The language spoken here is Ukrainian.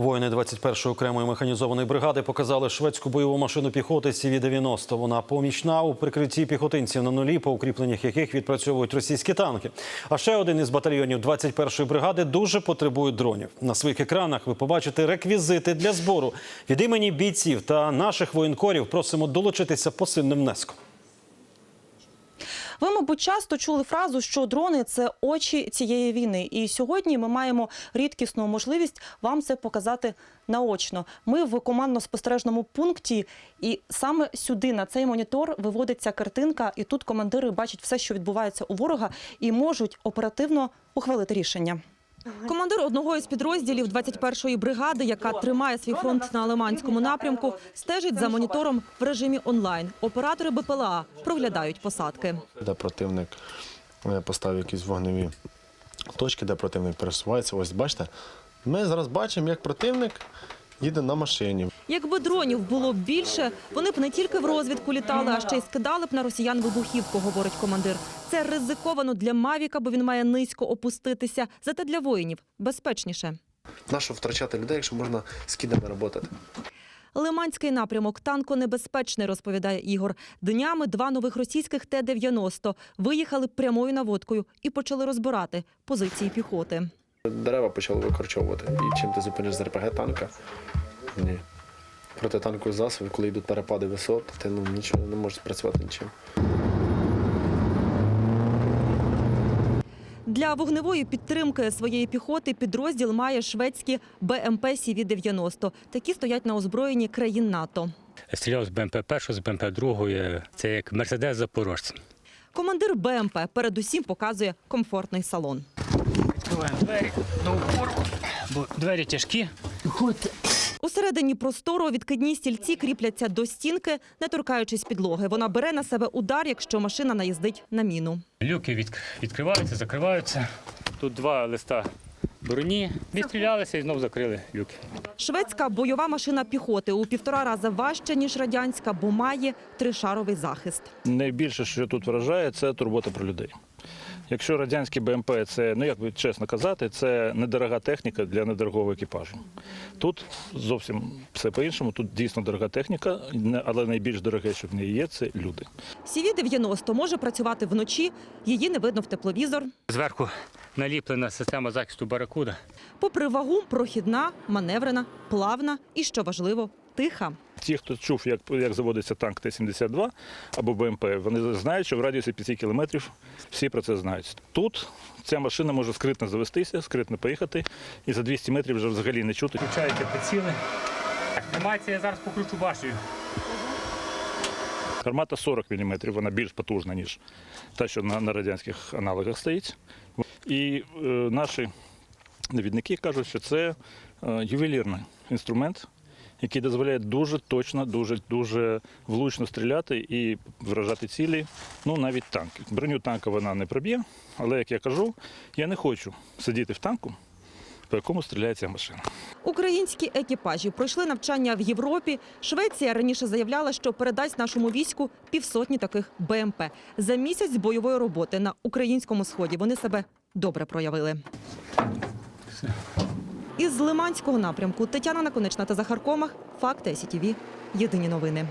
Воїни 21-ї окремої механізованої бригади показали шведську бойову машину піхоти CV-90. Вона помічна у прикритті піхотинців на нулі, по укріпленнях яких відпрацьовують російські танки. А ще один із батальйонів 21-ї бригади дуже потребує дронів. На своїх екранах ви побачите реквізити для збору. Від імені бійців та наших воєнкорів просимо долучитися посильним внеском. Ви, мабуть, часто чули фразу, що дрони це очі цієї війни. І сьогодні ми маємо рідкісну можливість вам це показати наочно. Ми в командно-спостережному пункті, і саме сюди на цей монітор виводиться картинка, і тут командири бачать все, що відбувається у ворога, і можуть оперативно ухвалити рішення. Командир одного із підрозділів 21-ї бригади, яка тримає свій фронт на Лиманському напрямку, стежить за монітором в режимі онлайн. Оператори БПЛА проглядають посадки. де противник е, поставив якісь вогневі точки, де противник пересувається. Ось бачите, ми зараз бачимо, як противник їде на машині. Якби дронів було більше, вони б не тільки в розвідку літали, а ще й скидали б на росіян вибухівку, говорить командир. Це ризиковано для Мавіка, бо він має низько опуститися. Зате для воїнів безпечніше. Нащо втрачати людей, якщо можна з кідами працювати? Лиманський напрямок танконебезпечний, розповідає Ігор. Днями два нових російських Т-90 виїхали прямою наводкою і почали розбирати позиції піхоти. Дерева почали викорчовувати. І чим ти зупиниш з РПГ танка? Ні. Протитанкові засоби, коли йдуть перепади висот, ти ну, нічого не можеш спрацювати нічим. Для вогневої підтримки своєї піхоти підрозділ має шведські БМП СІВІ-90. Такі стоять на озброєнні країн НАТО. Стріляв з БМП першого, з БМП другої. Це як Мерседес Запорожця. Командир БМП передусім показує комфортний салон. Відкриваємо двері до упору, бо двері тяжкі. Усередині простору відкидні стільці кріпляться до стінки, не торкаючись підлоги. Вона бере на себе удар, якщо машина наїздить на міну. Люки від, відкриваються, закриваються. Тут два листа броні. Відстрілялися і знову закрили люки. Шведська бойова машина піхоти у півтора рази важча, ніж радянська, бо має тришаровий захист. Найбільше, що тут вражає, це турбота про людей. Якщо радянські БМП це, ну як би чесно казати, це недорога техніка для недорогого екіпажу. Тут зовсім все по-іншому. Тут дійсно дорога техніка, але найбільш дороге, що в неї є, це люди. СІВІ-90 може працювати вночі, її не видно в тепловізор. Зверху наліплена система захисту баракуда. Попри вагу, прохідна, маневрена, плавна і, що важливо, тиха. Ті, хто чув, як, як заводиться танк Т-72 або БМП, вони знають, що в радіусі 5 кілометрів всі про це знають. Тут ця машина може скритно завестися, скритно поїхати, і за 200 метрів вже взагалі не чути. Включаються приціли. Тримається, я зараз покручу башню. Гармата 40 мм, вона більш потужна, ніж та, що на, на радянських аналогах стоїть. І е, наші навідники кажуть, що це е, ювелірний інструмент, який дозволяє дуже точно, дуже, дуже влучно стріляти і вражати цілі, ну навіть танки. Броню танка вона не проб'є, але як я кажу, я не хочу сидіти в танку, по якому стріляє ця машина. Українські екіпажі пройшли навчання в Європі. Швеція раніше заявляла, що передасть нашому війську півсотні таких БМП. За місяць бойової роботи на українському сході вони себе добре проявили. Із Лиманського напрямку Тетяна Наконечна та Захар Комах. Факти СІТІВІ. Єдині новини.